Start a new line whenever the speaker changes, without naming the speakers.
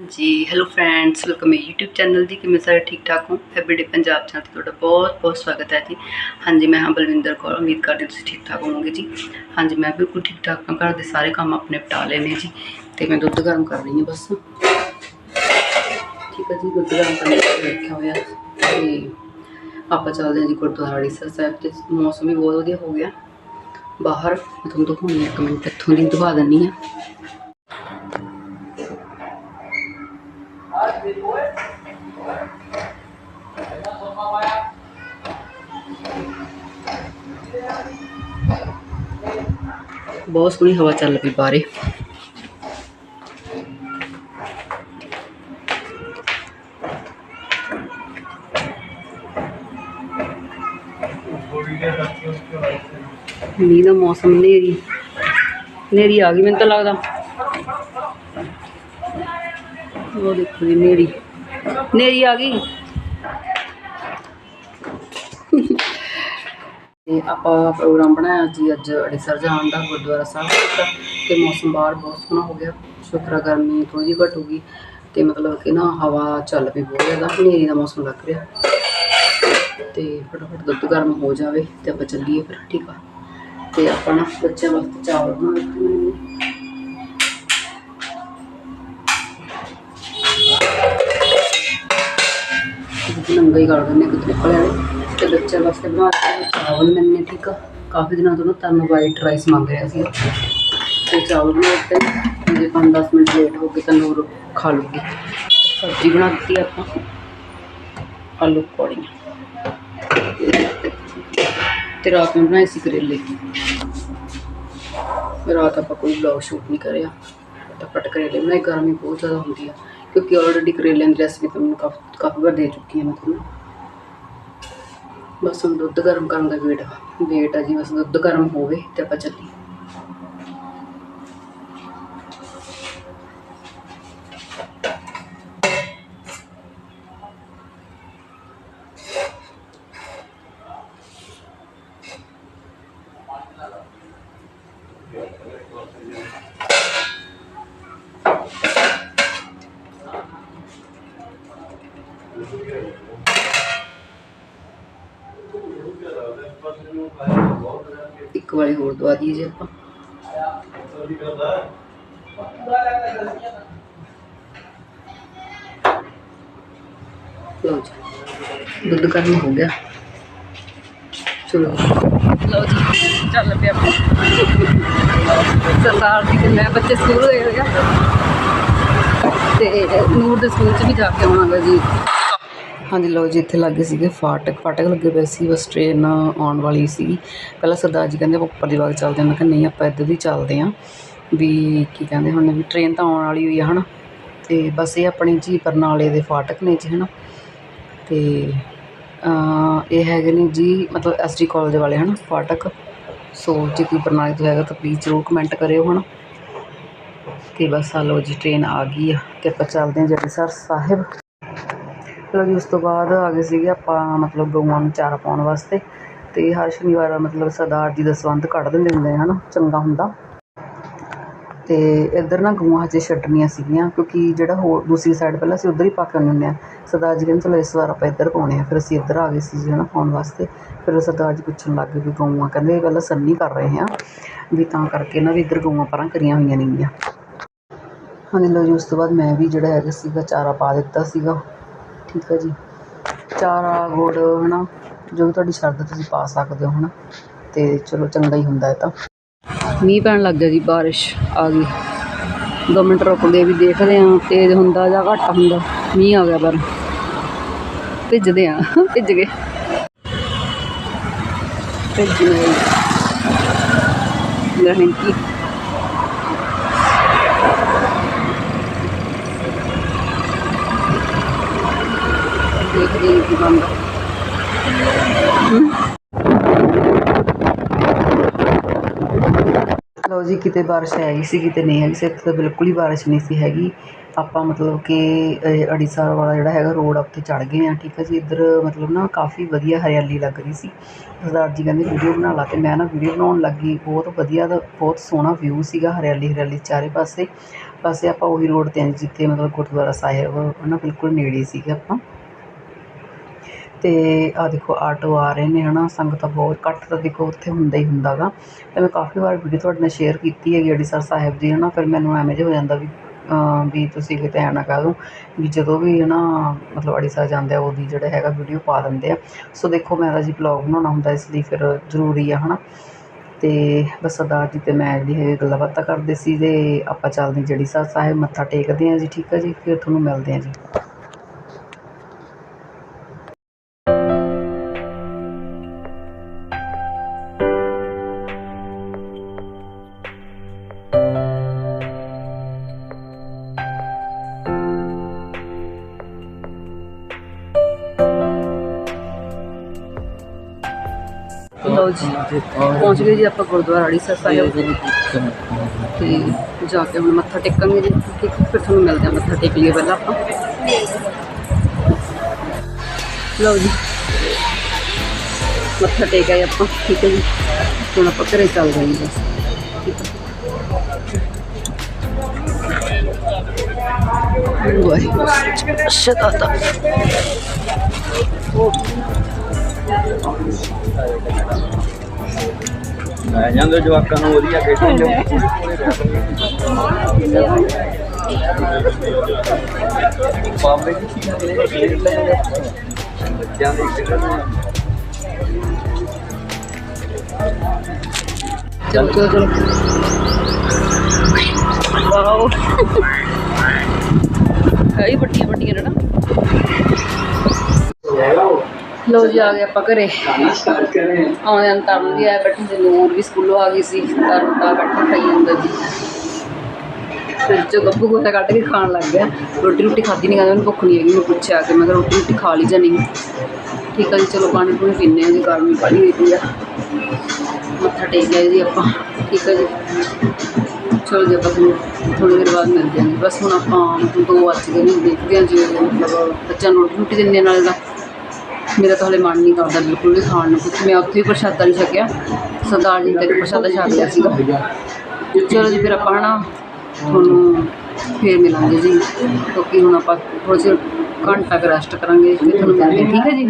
ਜੀ hello friends welcome ਮੇ YouTube channel ਦੀ। ਕਿਵੇਂ ਸਾਰੇ ਠੀਕ ਠਾਕ ਹੋ ਐਵਰੀਡੇ ਪੰਜਾਬ ਚੈਨਲ ਤੇ ਤੁਹਾਡਾ ਬਹੁਤ ਬਹੁਤ ਸਵਾਗਤ ਹੈ ਜੀ। ਹਾਂਜੀ, ਮੈਂ ਹਾਂ ਬਲਵਿੰਦਰ ਕੌਰ। ਉਮੀਦ ਕਰਦੀ ਤੁਸੀਂ ਠੀਕ ਠਾਕ ਹੋਵੋਗੇ ਜੀ। ਹਾਂਜੀ, ਮੈਂ ਬਿਲਕੁਲ ਠੀਕ ਠਾਕ ਹਾਂ। ਘਰ ਦੇ ਸਾਰੇ ਕੰਮ ਆਪਣੇ ਨਿਪਟਾ ਲਏ ਨੇ ਜੀ। ਤੇ ਮੈਂ ਦੁੱਧ ਗਰਮ ਕਰ ਰਹੀ ਹਾਂ ਬਸ। ਠੀਕ ਹੈ ਜੀ, ਦੁੱਧ ਗਰਮ ਕਰਨ ਲਈ ਰੱਖਿਆ ਹੋਇਆ। ਤੇ ਆਪਾਂ ਚੱਲਦੇ ਹਾਂ ਜੀ ਗੁਰਦੁਆਰਾ ਅੜੀਸਰ ਸਾਹਿਬ ਤੇ। ਮੌਸਮ ਵੀ ਬਹੁਤ ਵਧੀਆ ਹੋ ਗਿਆ। ਬਾਹਰ, ਮੈਂ ਤੁਹਾਨੂੰ ਦਿਖਾਉਣੀ ਹਾਂ ਇੱਕ ਮਿੰਟ। ਇੱਥੋਂ ਦੀ ਦਿਖਾ ਦਿੰਨੀ ਆ ਬਹੁਤ ਸੋਹਣੀ ਹਵਾ ਚੱਲ ਪਈ ਬਾਹਰੇ ਮੀਂਹ ਦਾ ਮੌਸਮ ਨੇਰੀ ਨੇਰੀ ਆ ਗਈ ਮੈਨੂੰ ਤਾਂ ਲੱਗਦਾ ਉਹ ਦੇਖੋ ਜੀ, ਨੇਰੀ। ਨੇਰੀ ਆ ਗਈ। ਤੇ ਆਪਾਂ ਪ੍ਰੋਗਰਾਮ ਬਣਾਇਆ ਜੀ ਅੱਜ ਅੜੀਸਰ ਜਾਣ ਦਾ, ਗੁਰਦੁਆਰਾ ਸਾਹਿਬ ਦਾ। ਤੇ ਮੌਸਮ ਬਾਹਰ ਬਹੁਤ ਸੋਹਣਾ ਹੋ ਗਿਆ। ਸ਼ੁਕਰ ਗਰਮੀ ਥੋੜੀ ਜਿਹੀ ਘਟੂਗੀ ਤੇ ਮਤਲਬ ਕਿ ਨਾ ਹਵਾ ਚੱਲ ਪਈ ਬਹੁਤ ਜ਼ਿਆਦਾ। ਹਨੇਰੀ ਦਾ ਮੌਸਮ ਲੱਗ ਰਿਹਾ। ਤੇ ਫਟਾਫਟ ਦੁੱਧ ਗਰਮ ਹੋ ਜਾਵੇ ਤੇ ਆਪਾਂ ਚੱਲੀਏ ਫਿਰ, ਠੀਕ ਆ? ਤੇ ਆਪਾਂ ਨਾ ਬੱਚਿਆਂ ਵਾਸਤੇ ਚਾਵਲ ਬਣਾ ਦਿੱਤੇ ਨੰਗਾ ਹੀ ਕਰ ਦਿੰਦੇ ਕੁੱਤੇ ਵਾਲੇ ਤੇ ਬੱਚਿਆਂ ਵਾਸਤੇ ਬਣਾ ਕੇ ਚਾਵਲ ਮੈਨੇ ਠੀਕ ਆ। ਕਾਫੀ ਦਿਨਾਂ ਤੋਂ ਨਾ ਤਨ ਵਾਈਟ ਰਾਈਸ ਮੰਗ ਰਿਹਾ ਸੀ। ਤੇ ਚਾਵਲ ਬਣਾ ਦਿੱਤੇ। ਜੇ 5-10 ਮਿੰਟ ਲੇਟ ਹੋ ਗਏ, ਤਾਂ ਖਾ ਲੂਗੀ। ਸਬਜ਼ੀ ਬਣਾ ਦਿੱਤੀ ਆਪਾਂ। ਆਲੂ ਪਕੌੜੀਆਂ। ਤੇ ਰਾਤ ਨੂੰ ਬਣਾਏ ਸੀ ਕਰੇਲੇ। ਰਾਤ ਆਪਾਂ ਕੋਈ ਵਲੌਗ ਸ਼ੂਟ ਨਹੀਂ ਕਰਿਆ। ਫਟਾਫਟ ਕਰੇਲੇ ਬਣਾਏ, ਗਰਮੀ ਬਹੁਤ ਜ਼ਿਆਦਾ ਹੁੰਦੀ ਆ। ਕਿਉਂਕਿ ਆਲਰੇਡੀ ਕਰੇਲਿਆਂ ਦੀ ਰੈਸਪੀ ਤਾਂ ਮੈਨੂੰ ਕਾਫੀ ਕਾਫੀ ਵਾਰ ਦੇ ਚੁੱਕੀ ਹਾਂ ਮੈਂ ਤੁਹਾਨੂੰ। ਬਸ ਹੁਣ ਦੁੱਧ ਗਰਮ ਕਰਨ ਦਾ ਵੇਟ ਵੇਟ ਆ ਜੀ, ਬਸ ਦੁੱਧ ਗਰਮ ਹੋਵੇ ਤੇ ਆਪਾਂ ਚੱਲੀਏ। ਇੱਕ ਵਾਰੀ ਹੋਰ ਦਵਾ ਦਈਏ ਜੀ ਆਪਾਂ। ਲਓ ਜੀ, ਦੁੱਧ ਗਰਮ ਹੋ ਗਿਆ। ਚਲੋ। ਲਓ ਜੀ, ਚੱਲ ਪਿਆ ਆਪਾਂ। ਸਰਦਾਰ ਜੀ ਤੇ ਮੈਂ ਬੱਚੇ ਸਕੂਲ ਗਏ ਹੋਏ ਆ। ਤੇ ਨੂਰ ਦੇ ਸਕੂਲ 'ਚ ਵੀ ਜਾ ਕੇ ਆਉਣਾਗਾ ਜੀ। ਹਾਂਜੀ ਲਓ ਜੀ ਇੱਥੇ ਲੱਗੇ ਸੀਗੇ ਫਾਟਕ। ਫਾਟਕ ਲੱਗੇ ਪਏ ਸੀ ਬਸ ਟ੍ਰੇਨ ਆਉਣ ਵਾਲੀ ਸੀ। ਪਹਿਲਾਂ ਸਰਦਾਰ ਜੀ ਕਹਿੰਦੇ ਆਪਾਂ ਉੱਪਰ ਦੀ ਵਾਗ ਚੱਲਦੇ ਹਾਂ। ਮੈਂ ਕਿਹਾ ਨਹੀਂ ਆਪਾਂ ਇੱਧਰ ਦੀ ਚੱਲਦੇ ਹਾਂ। ਵੀ ਕੀ ਕਹਿੰਦੇ ਹੁਣ ਵੀ ਟ੍ਰੇਨ ਤਾਂ ਆਉਣ ਵਾਲੀ ਹੋਈ ਆ ਹਨਾ? ਤੇ ਬਸ ਇਹ ਆਪਣੇ ਜੀ ਬਰਨਾਲੇ ਦੇ ਫਾਟਕ ਨੇ ਜੀ ਹਨਾ? ਤੇ ਅਹ, ਇਹ ਹੈਗੇ ਨੇ ਜੀ ਮਤਲਬ ਐਸਡੀ ਕਾਲਜ ਵਾਲੇ ਹਨਾ ਫਾਟਕ। ਸੋ ਜੇ ਕੋਈ ਬਰਨਾਲੇ ਤੋਂ ਹੈਗਾ ਤਾਂ ਪਲੀਜ਼ ਜ਼ਰੂਰ ਕਮੈਂਟ ਕਰਿਓ ਹਨਾ? ਤੇ ਬਸ ਆ ਲਓ ਜੀ ਟ੍ਰੇਨ ਆ ਗਈ ਆ। ਤੇ ਆਪਾਂ ਚੱਲਦੇ ਹਾਂ ਜੱਟੀਸਰ ਸਾਹਿਬ। ਚਲੋ ਜੀ ਉਸ ਤੋਂ ਬਾਅਦ ਆ ਗਏ ਸੀਗੇ ਆਪਾਂ, ਮਤਲਬ ਗਊਆਂ ਨੂੰ ਚਾਰਾ ਪਾਉਣ ਵਾਸਤੇ। ਅਤੇ ਹਰ ਸ਼ਨੀਵਾਰ ਮਤਲਬ ਸਰਦਾਰ ਜੀ ਦਾ ਸੰਬੰਧ ਕੱਢ ਦਿੰਦੇ ਹੁੰਦੇ ਹਨ? ਚੰਗਾ ਹੁੰਦਾ। ਅਤੇ ਇੱਧਰ ਨਾ ਗਊਆਂ ਹਜੇ ਛੱਡਣੀਆਂ ਸੀਗੀਆਂ, ਕਿਉਂਕਿ ਜਿਹੜਾ ਹੋਰ ਦੂਸਰੀ ਸਾਈਡ ਪਹਿਲਾਂ ਅਸੀਂ ਉੱਧਰ ਹੀ ਪਾ ਕੇ ਆਉਂਦੇ ਹੁੰਦੇ ਹਾਂ ਸਰਦਾਰ ਜੀ ਕਹਿੰਦੇ, ਚਲੋ ਇਸ ਵਾਰ ਆਪਾਂ ਇੱਧਰ ਪਾਉਣੇ ਆ। ਫਿਰ ਅਸੀਂ ਇੱਧਰ ਆ ਗਏ ਸੀ ਜੀ, ਹਨਾ, ਪਾਉਣ ਵਾਸਤੇ। ਫਿਰ ਸਰਦਾਰ ਜੀ ਪੁੱਛਣ ਲੱਗ ਗਏ ਵੀ ਗਊਆਂ, ਕਹਿੰਦੇ ਪਹਿਲਾਂ ਸੰਨੀ ਕਰ ਰਹੇ ਹਾਂ ਵੀ ਤਾਂ ਕਰਕੇ ਨਾ ਵੀ ਇੱਧਰ ਗਊਆਂ ਪਰਾਂ ਕਰੀਆਂ ਹੋਈਆਂ ਨੇਗੀਆਂ। ਹਾਂਜੀ ਲਓ ਜੀ, ਉਸ ਤੋਂ ਬਾਅਦ ਮੈਂ ਵੀ ਜਿਹੜਾ ਹੈਗਾ ਸੀਗਾ ਚਾਰਾ ਪਾ ਦਿੱਤਾ ਸੀਗਾ। ਠੀਕ ਹੈ ਜੀ। ਚਾਰਾ ਗੁੜ ਹੈ ਨਾ ਜੋ ਵੀ ਤੁਹਾਡੀ ਸ਼ਰਧਾ ਤੁਸੀਂ ਪਾ ਸਕਦੇ ਹੋ ਹੈ ਨਾ ਅਤੇ ਚਲੋ, ਚੰਗਾ ਹੀ ਹੁੰਦਾ ਹੈ ਤਾਂ। ਮੀਂਹ ਪੈਣ ਲੱਗ ਗਿਆ ਜੀ, ਬਾਰਿਸ਼ ਆ ਗਈ। ਦੋ ਮਿੰਟ ਰੁਕ ਵੀ ਦੇਖਦੇ ਹਾਂ, ਤੇਜ਼ ਹੁੰਦਾ ਜਾਂ ਘੱਟ ਹੁੰਦਾ। ਮੀਂਹ ਆ ਗਿਆ ਪਰ। ਭਿੱਜਦੇ ਆ ਭਿੱਜ ਗਏ। ਭਿੱਜ ਗਏ। ਗਰਮੀ ਕੀ ਦੇਖਦੇ ਹਾਂ ਕੀ ਬਣਦਾ ਲਓ ਜੀ, ਕਿਤੇ ਬਾਰਿਸ਼ ਹੈਗੀ ਸੀ, ਕਿਤੇ ਨਹੀਂ ਹੈਗੀ ਸੀ, ਇੱਥੇ ਤਾਂ ਬਿਲਕੁਲ ਹੀ ਬਾਰਿਸ਼ ਨਹੀਂ ਸੀ ਹੈਗੀ। ਆਪਾਂ ਮਤਲਬ ਕਿ, ਇਹ ਅੜੀਸਰ ਵਾਲਾ ਜਿਹੜਾ ਹੈਗਾ ਰੋਡ ਉੱਥੇ ਚੜ ਗਏ ਆ ਠੀਕ ਹੈ ਜੀ। ਇੱਧਰ ਮਤਲਬ ਨਾ ਕਾਫੀ ਵਧੀਆ ਹਰਿਆਲੀ ਲੱਗ ਰਹੀ ਸੀ। ਸਰਦਾਰ ਜੀ ਕਹਿੰਦੇ ਵੀਡੀਓ ਬਣਾ ਲਾ ਤੇ ਮੈਂ ਨਾ ਵੀਡੀਓ ਬਣਾਉਣ ਲੱਗੀ। ਬਹੁਤ ਵਧੀਆ ਦਾ ਬਹੁਤ ਸੋਹਣਾ ਵਿਊ ਸੀਗਾ ਹਰਿਆਲੀ ਹਰਿਆਲੀ ਚਾਰੇ ਪਾਸੇ। ਪਾਸੇ ਆਪਾਂ ਉਹੀ ਰੋਡ 'ਤੇ ਹਾਂ ਜਿੱਥੇ ਮਤਲਬ ਗੁਰਦੁਆਰਾ ਸਾਹਿਬ ਨਾ ਬਿਲਕੁਲ ਨੇੜੇ ਸੀਗੇ ਆਪਾਂ। ਅਤੇ ਆਹ ਦੇਖੋ ਆਟੋ ਆ ਰਹੇ ਨੇ ਹੈ ਨਾ ਸੰਗਤਾਂ ਬਹੁਤ ਇਕੱਠ ਤਾਂ ਦੇਖੋ ਉੱਥੇ ਹੁੰਦਾ ਹੀ ਹੁੰਦਾ ਗਾ। ਅਤੇ ਮੈਂ ਕਾਫੀ ਵਾਰ ਵੀਡੀਓ ਤੁਹਾਡੇ ਨਾਲ ਸ਼ੇਅਰ ਕੀਤੀ ਹੈਗੀ ਅੜੀਸਰ ਸਾਹਿਬ ਦੀ ਹੈ ਨਾ ਫਿਰ ਮੈਨੂੰ ਐਵੇਂ ਜਿਹਾ ਹੋ ਜਾਂਦਾ ਵੀ ਵੀ ਤੁਸੀਂ ਕਿਤੇ ਐਂ ਨਾ ਕਹਿ ਦਿਓ ਵੀ ਜਦੋਂ ਵੀ ਹੈ ਨਾ ਮਤਲਬ ਅੜੀਸਰ ਜਾਂਦੇ ਆ, ਉਹਦੀ ਜਿਹੜਾ ਹੈਗਾ ਵੀਡੀਓ ਪਾ ਦਿੰਦੇ ਆ। ਸੋ ਦੇਖੋ ਮੈਂ ਤਾਂ ਜੀ ਵਲੌਗ ਬਣਾਉਣਾ ਹੁੰਦਾ, ਇਸ ਲਈ ਫਿਰ ਜ਼ਰੂਰੀ ਆ ਹੈ ਨਾ ਅਤੇ ਬਸ ਸਰਦਾਰ ਜੀ ਅਤੇ ਮੈਂ ਜਿਹੜੀ ਹੈ ਗੱਲਾਂ ਬਾਤਾਂ ਕਰਦੇ ਸੀ ਅਤੇ ਆਪਾਂ ਚੱਲਦੇ ਜੜੀ ਸਾਹਿਬ ਸਾਹਿਬ ਮੱਥਾ ਟੇਕਦੇ ਹਾਂ ਜੀ, ਠੀਕ ਹੈ ਜੀ? ਫਿਰ ਤੁਹਾਨੂੰ ਮਿਲਦੇ ਹਾਂ ਜੀ। ਲਓ ਜੀ। ਪਹੁੰਚ ਗਏ ਜੀ ਆਪਾਂ ਗੁਰਦੁਆਰਾ ਅੜੀਸਰ ਸਾਹਿਬ ਤੇ ਜਾ ਕੇ ਹੁਣ ਮੱਥਾ ਟੇਕਾਂਗੇ ਜੀ। ਠੀਕ ਫਿਰ ਤੁਹਾਨੂੰ ਮਿਲਦੇ ਹਾਂ ਮੱਥਾ ਟੇਕ ਲਈਏ ਪਹਿਲਾਂ ਆਪਾਂ। ਲਓ ਜੀ। ਮੱਥਾ ਟੇਕ ਆਏ ਆਪਾਂ ਠੀਕ ਹੈ ਜੀ। ਹੁਣ ਆਪਾਂ ਘਰੇ ਚੱਲਦੇ ਹਾਂ ਜੀ ਬਸ। ਠੀਕ ਹੈ। ਵਾਹਿਗੁਰੂ ਸ਼ਤਾਤਾ
ਲੈ ਜਾਂਦੇ ਜਵਾਕਾਂ ਨੂੰ ਵਧੀਆ ਖੇਡਣ ਜੋ ਬਾਬੇ ਦੀ ਚੀਜ਼ਾਂ ਨੇ। ਖੇਡ ਲੈਂਦੇ ਬੱਚਿਆਂ ਦੇ ਖੇਡਣ
ਚਲੋ ਚਲੋ ਚਲੋ। ਵਾਓ। ਕਈ ਵੱਡੀਆਂ ਵੱਡੀਆਂ ਨਾ। ਲੋ ਜੀ, ਆ ਗਏ ਆਪਾਂ ਘਰੇ। ਆਉਂਦੇ ਨੂੰ ਤਰਨ ਵੀ ਆਇਆ ਬੈਠੇ ਸੀ ਵੀ ਸਕੂਲੋਂ ਆ ਗਈ ਸੀ ਤਰਨ ਤਾਂ ਬੈਠਾ ਖਾਈ ਜਾਂਦਾ ਜੀ। ਫਿਰ ਜੋ ਗੱਭੂ ਗੋਤਾ ਕੱਢ ਕੇ ਖਾਣ ਲੱਗ ਗਿਆ। ਰੋਟੀ ਰੋਟੀ ਖਾਧੀ ਨਹੀਂ ਕਹਿੰਦਾ ਮੈਨੂੰ ਭੁੱਖ ਨਹੀਂ ਹੈਗੀ, ਮੈਂ ਪੁੱਛਿਆ ਕਿ, ਮੈਂ ਕਿਹਾ ਰੋਟੀ ਰੋਟੀ ਖਾ ਲਈ ਜਾਂ ਨਹੀਂ? ਠੀਕ ਆ ਜੀ, ਚਲੋ ਪਾਣੀ ਪੂਣੀ ਪੀਂਦੇ ਆ ਜੀ, ਗਰਮੀ ਬੜੀ ਹੋਈ ਪਈ ਆ। ਮੱਥਾ ਟੇਕ ਆਏ ਜੀ ਆਪਾਂ, ਠੀਕ ਹੈ ਜੀ। ਚਲੋ ਜੀ, ਆਪਾਂ ਤੁਹਾਨੂੰ ਥੋੜ੍ਹੀ ਦੇਰ ਬਾਅਦ ਮਿਲਦੇ ਹਾਂ ਜੀ। ਬਸ ਹੁਣ ਆਪਾਂ ਦੋ ਵੱਜ ਗਏ ਨੇ, ਦੇਖਦੇ ਹਾਂ ਜੀ, ਮਤਲਬ ਬੱਚਿਆਂ ਨੂੰ ਰੋਟੀ ਰੋਟੀ ਦਿੰਦੇ ਹਾਂ ਨਾਲੇ ਦਾ। ਮੇਰਾ ਤਾਂ ਹਲੇ ਮਨ ਨਹੀਂ ਕਰਦਾ ਬਿਲਕੁਲ ਵੀ ਖਾਣ ਨੂੰ ਕੁਛ। ਮੈਂ ਉੱਥੇ ਹੀ ਪ੍ਰਸ਼ਾਦਾ ਨਹੀਂ ਛਕਿਆ। ਸਰਦਾਰ ਜੀ ਨੇ ਪ੍ਰਸ਼ਾਦਾ ਛਕ ਲਿਆ ਸੀਗਾ। ਚਲੋ ਜੀ, ਫਿਰ ਆਪਾਂ ਹਨਾ ਤੁਹਾਨੂੰ ਫੇਰ ਮਿਲਾਂਗੇ ਜੀ। ਕਿਉਂਕਿ ਹੁਣ ਆਪਾਂ ਥੋੜ੍ਹਾ ਜਿਹਾ ਘੰਟਾ ਕੁ ਰੈਸਟ ਕਰਾਂਗੇ। ਫਿਰ ਤੁਹਾਨੂੰ ਮਿਲਦੇ ਠੀਕ ਹੈ ਜੀ?